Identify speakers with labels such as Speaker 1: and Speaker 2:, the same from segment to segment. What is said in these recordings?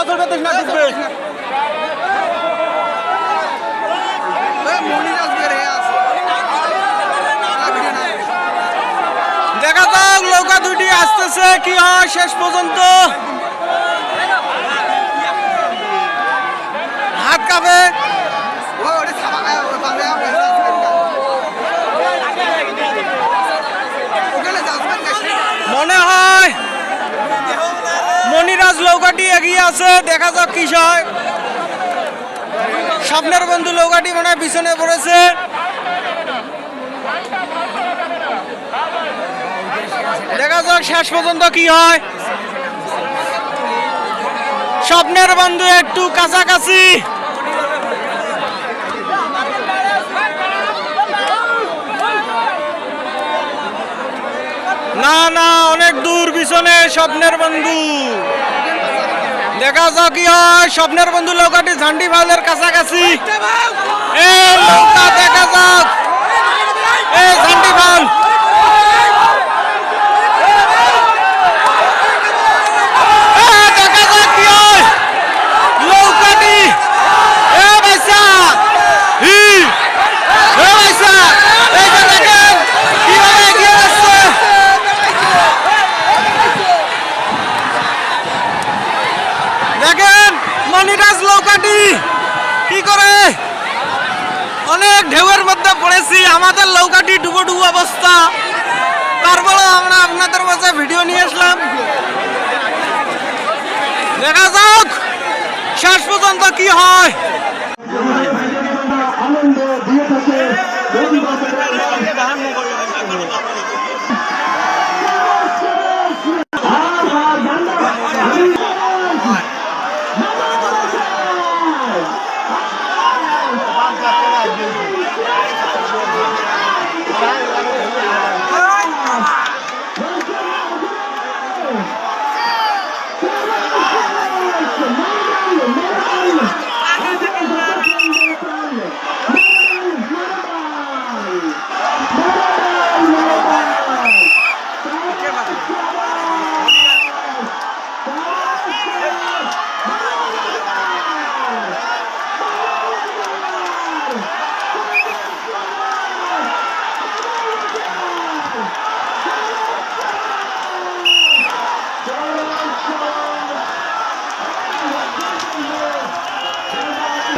Speaker 1: না ঢুকবে দেখা যাক নৌকা দুটি আসতেছে কি হয় শেষ পর্যন্ত। হাত কাঁপে। মনে হয় মনিরাজ নৌকাটি এগিয়ে আছে, দেখা যাক কি হয়। স্বপ্নের বন্ধু নৌকাটি মনে পিছনে পড়েছে। দেখা যাক শেষ পর্যন্ত কি হয়। স্বপ্নের বন্ধু একটু কাছাকাছি। না না, অনেক দূর, পিছনে স্বপ্নের বন্ধু। দেখা যাক কি হয় স্বপ্নের বন্ধু লৌকাটি ঝান্ডি ভালের কাছাকাছি। এ নৌকা দেখা যাক এ ঝান্ডি ভালো এ, দেখা যাক কি হয় নৌকাটি এ বাইসা হি এ বাইসা এই যে দেখেন কীভাবে এগিয়ে যাচ্ছে দেখেন মনিরাজ লৌকাটি। কি করে? অনেক ঢেউয়ের মধ্যে পড়েছি, আমাদের লৌকাটি ডুবো ডুবো অবস্থা। তারপরে আমরা আপনাদের কাছে ভিডিও নিয়ে আসলাম। দেখা যাক, শেষ পর্যন্ত কি হয়।
Speaker 2: আনন্দ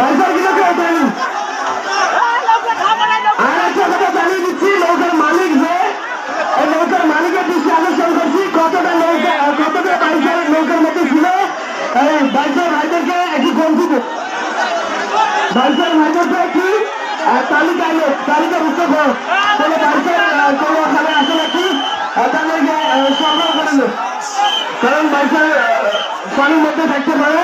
Speaker 2: বাইসার গুলোকে উঠায়নি আর একটা কথা জানিয়ে দিচ্ছি নৌকার মালিক যে নৌকার মালিকের দৃষ্টি আকর্ষণ করছি কতটা নৌকা কতটা বাইকের নৌকার মধ্যে ছিল এই বাইকের ভাইদেরকে একটু কম দিবে। বাইকের ভাইদেরকে একটি তালিকা এলো তালিকা মুক্ত করো। কোনো বাইকের আহ, ওখানে আছে নাকি? তাদেরকে করে কারণ বাইকের আহ, পানির মধ্যে থাকতে পারে।